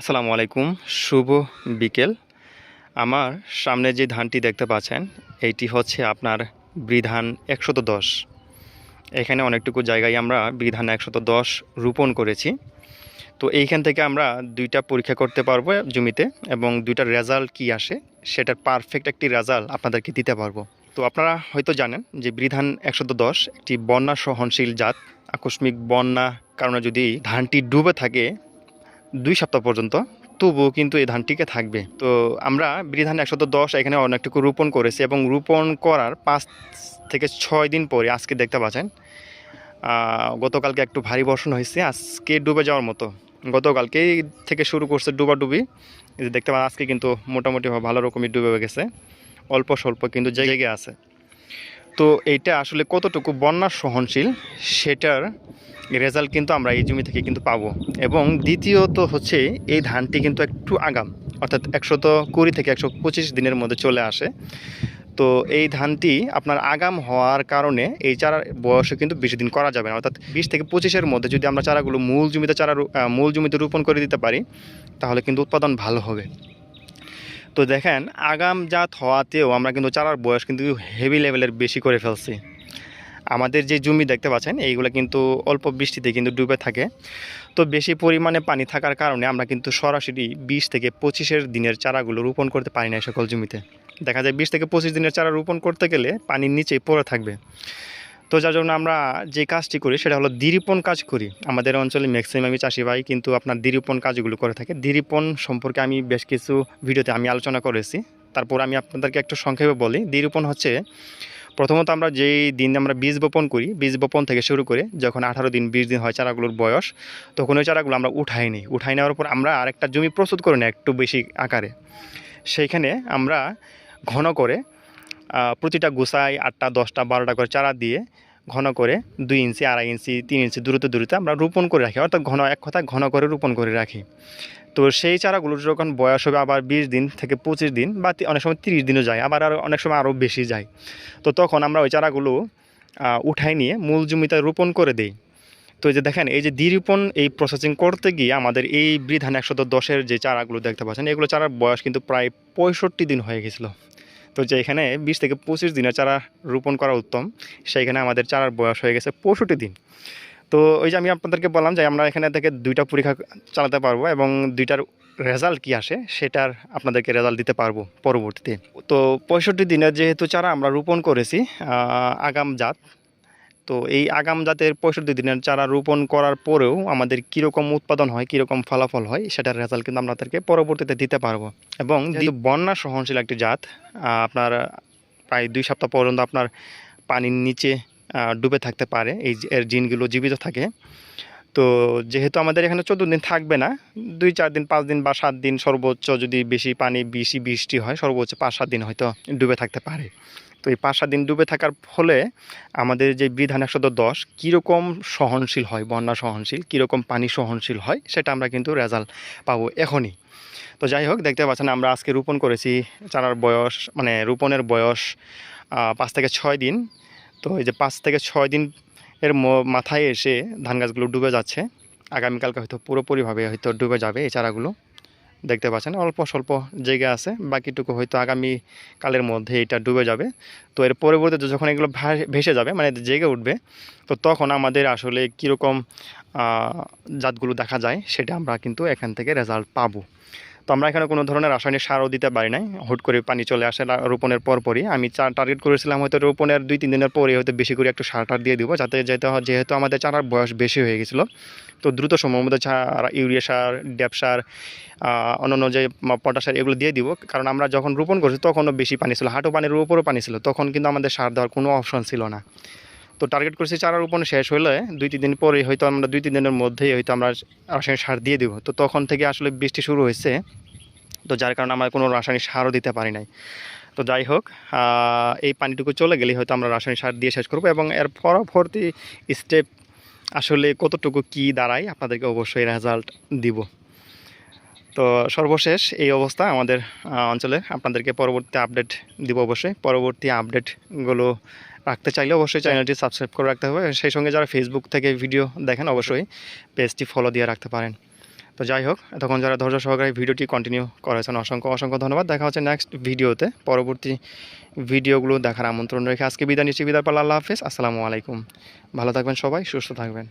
আসসালামু আলাইকুম, শুভ বিকেল। আমার সামনে যে ধানটি দেখতে পাচ্ছেন, এইটি হচ্ছে আপনার বৃধান একশত দশ। এখানে অনেকটুকু জায়গায় আমরা বৃধান একশত দশ রোপণ করেছি। তো এইখান থেকে আমরা দুইটা পরীক্ষা করতে পারব জমিতে এবং দুইটার রেজাল্ট কি আসে, সেটার পারফেক্ট একটি রেজাল্ট আপনাদেরকে দিতে পারব। তো আপনারা হয়তো জানেন যে বৃধান একশত দশ একটি বন্যা সহনশীল জাত। আকস্মিক বন্যা কারণে যদি ধানটি ডুবে থাকে দুই সপ্তাহ পর্যন্ত। তবুও কিন্তু এই ধান টিকে থাকবে। তো আমরা বিধান একশত দশ এখানে অনেকটুকু রোপণ করেছি এবং রোপণ করার পাঁচ থেকে ছয় দিন পরে আজকে দেখতে পাচ্ছেন গতকালকে একটু ভারী বর্ষণ হয়েছে, আজকে ডুবে যাওয়ার মতো। গতকালকেই থেকে শুরু করছে ডুবাডুবি। দেখতে পাচ্ছেন, আজকে কিন্তু মোটামুটি ভালো রকমই ডুবে গেছে। অল্প স্বল্প কিন্তু জেগে আছে। তো এইটা আসলে কতটুকু বন্যা সহনশীল, সেটার রেজাল্ট কিন্তু আমরা এই জমি থেকে কিন্তু পাবো। এবং দ্বিতীয়ত হচ্ছে এই ধানটি কিন্তু একটু আগাম, অর্থাৎ একশত কুড়ি থেকে একশো পঁচিশ দিনের মধ্যে চলে আসে। তো এই ধানটি আপনার আগাম হওয়ার কারণে এই চারার বয়সে কিন্তু বেশি দিন করা যাবে না। অর্থাৎ বিশ থেকে পঁচিশের মধ্যে যদি আমরা চারাগুলো মূল জমিতে চারা মূল জমিতে রোপণ করে দিতে পারি, তাহলে কিন্তু উৎপাদন ভালো হবে। তো দেখেন, আগাম জাত হওয়াতেও আমরা কিন্তু চারার বয়স কিন্তু হেভি লেভেলের বেশি করে ফেলছি। আমাদের যে জমি দেখতে পাচ্ছেন, এইগুলো কিন্তু অল্প বৃষ্টিতে কিন্তু ডুবে থাকে। তো বেশি পরিমাণে পানি থাকার কারণে আমরা কিন্তু সরাসরি বিশ থেকে পঁচিশের দিনের চারাগুলো রোপণ করতে পারি না সকল জমিতে। দেখা যায় বিশ থেকে পঁচিশ দিনের চারা রোপণ করতে গেলে পানির নিচেই পড়ে থাকবে। তো যার জন্য আমরা যে কাজটি করি সেটা হলো দিরিপন কাজ করি। আমাদের অঞ্চলে ম্যাক্সিমামই চাষি ভাই কিন্তু আপনার দিরিপন কাজগুলো করে থাকে। দিরিপন সম্পর্কে আমি বেশ কিছু ভিডিওতে আমি আলোচনা করেছি। তারপর আমি আপনাদেরকে একটু সংক্ষেপে বলি। দিরিপন হচ্ছে প্রথমত আমরা যেই দিন আমরা বীজ বপন করি, বীজ বপন থেকে শুরু করে যখন আঠারো দিন, বিশ দিন হয় চারাগুলোর বয়স, তখন ওই চারাগুলো আমরা উঠাই নিই। উঠাই নেওয়ার পর আমরা আরেকটা জমি প্রস্তুত করে নিই একটু বেশি আকারে। সেইখানে আমরা ঘন করে প্রতিটা গোসায় আটটা, দশটা, বারোটা করে চারা দিয়ে ঘন করে দুই ইঞ্চি, আড়াই ইঞ্চি, তিন ইঞ্চি দূরত্ব দূরত্বে আমরা রোপণ করে রাখি। অর্থাৎ ঘন, এক কথা ঘন করে রোপণ করে রাখি। তো সেই চারাগুলো যখন বয়স হবে আবার বিশ দিন থেকে পঁচিশ দিন বা অনেক সময় তিরিশ দিনও যায়, আবার আর, অনেক সময় আরও বেশি যায়। তো তখন আমরা ওই চারাগুলো উঠাই নিয়ে মূল জমিতে রোপণ করে দিই। তো এই যে দেখেন, এই যে দ্বিরোপণ এই প্রসেসিং করতে গিয়ে আমাদের এই বৃধান একশত দশের যে চারাগুলো দেখতে পাচ্ছেন, এগুলো চারার বয়স কিন্তু প্রায় পঁয়ষট্টি দিন হয়ে গেছিল। তো যে এখানে বিশ থেকে পঁচিশ দিনে চারা রোপণ করা উত্তম, সেইখানে আমাদের চারার বয়স হয়ে গেছে পঁয়ষট্টি দিন। তো ওই যে আমি আপনাদেরকে বললাম যে আমরা এখানে থেকে দুইটা পরীক্ষা চালাতে পারব এবং দুইটার রেজাল্ট কি আসে সেটার আপনাদেরকে রেজাল্ট দিতে পারব পরবর্তীতে। তো পঁয়ষট্টি দিনের যেহেতু চারা আমরা রোপণ করেছি আগাম জাত তো এই আগাম জাতের পঁয়ষট্টি দিনের চারা রোপণ করার পরেও আমাদের কীরকম উৎপাদন হয় কীরকম ফলাফল হয় সেটার রেজাল্ট কিন্তু আপনাদেরকে পরবর্তীতে দিতে পারব। এবং যেহেতু বন্যা সহনশীল একটি জাত আপনার প্রায় দুই সপ্তাহ পর্যন্ত আপনার পানির নিচে ডুবে থাকতে পারে এই এর জিনগুলো জীবিত থাকে। তো যেহেতু আমাদের এখানে চোদ্দ দিন থাকবে না দুই চার দিন পাঁচ দিন বা সাত দিন সর্বোচ্চ যদি বেশি পানি বেশি বৃষ্টি হয় সর্বোচ্চ পাঁচ সাত দিন হয়তো ডুবে থাকতে পারে। তো এই পাঁচ সাত দিন ডুবে থাকার ফলে আমাদের যে বিধান একশো দশ, কীরকম সহনশীল হয়, বন্যা সহনশীল, কীরকম পানি সহনশীল হয়, সেটা আমরা কিন্তু রেজাল্ট পাবো এখনই। তো যাই হোক, দেখতে পাচ্ছেন আমরা আজকে রোপণ করেছি, চারার বয়স মানে রোপণের বয়স পাঁচ থেকে ছয় দিন। তো এই যে পাঁচ থেকে ছয় দিন এর মাথায় এসে ধান গাছগুলো ডুবে যাচ্ছে। আগামীকালকে হয়তো পুরোপুরিভাবে হয়তো ডুবে যাবে এই চারাগুলো। দেখতে পাচ্ছেন, অল্প স্বল্প জায়গা আছে, বাকিটুকু হয়তো আগামী কালের মধ্যে এটা ডুবে যাবে। তো এর পরবর্তীতে যখন এগুলো ভেসে যাবে মানে জেগে উঠবে, তো তখন আমাদের আসলে কীরকম জাতগুলো দেখা যায়, সেটা আমরা কিন্তু এখান থেকে রেজাল্ট পাবো। তো আমরা এখানে কোনো ধরনের রাসায়নিক সারও দিতে পারি নাই। হুট করে পানি চলে আসে রোপণের পরপরই। আমি চার টার্গেট করেছিলাম হয়তো রোপণের দুই, তিন দিনের পরে হয়তো বেশি করে একটু সার টার দিয়ে দিব, যাতে যেতে যেহেতু আমাদের চারার বয়স বেশি হয়ে গেছিল। তো দ্রুত সময়ের মধ্যে ইউরিয়া সার, ড্যাপ সার অন্যান্য যে ম- পটাশ সার, এগুলো দিয়ে দিব। কারণ আমরা যখন রোপণ করছি তখনও বেশি পানি ছিল। হাঁটু পানির উপরও পানি ছিল। তখন কিন্তু আমাদের সার দেওয়ার কোনো অপশন ছিল না। তো টার্গেট করেছি চারা রোপণ শেষ হলে দুই, তিন দিন পরে হয়তো আমরা দুই, তিন দিনের মধ্যেই হয়তো আমরা রাসায়নিক সার দিয়ে দিব। তো তখন থেকে আসলে বৃষ্টি শুরু হয়েছে। তো যার কারণে আমরা কোনো রাসায়নিক সারও দিতে পারি নাই। তো যাই হোক এই পানিটুকু চলে গেলেই হয়তো আমরা রাসায়নিক সার দিয়ে শেষ করব এবং এর পরবর্তী স্টেপ আসলে কতটুকু কি দাঁড়ায় আপনাদেরকে অবশ্যই রেজাল্ট দিব। তো সর্বশেষ এই অবস্থা আমাদের অঞ্চলে। আপনাদেরকে পরবর্তী আপডেট দিব অবশ্যই। পরবর্তী আপডেটগুলো রাখতে চাইলে অবশ্যই চ্যানেলটি সাবস্ক্রাইব করে রাখতে হবে। সেই সঙ্গে যারা ফেসবুক থেকে ভিডিও দেখেন, অবশ্যই পেজটি ফলো দিয়ে রাখতে পারেন। তো যাই হোক, এতক্ষণ যারা ধৈর্য সহকারে ভিডিওটি কন্টিনিউ করেছেন, অসংখ্য অসংখ্য ধন্যবাদ। দেখা হচ্ছে নেক্সট ভিডিওতে পরবর্তী ভিডিওগুলো দেখার আমন্ত্রণ রেখে আজকে বিদায় নিচ্ছি। বিদায় পাল্লা, আল্লাহ হাফিজ। আসসালামু আলাইকুম। ভালো থাকবেন সবাই, সুস্থ থাকবেন।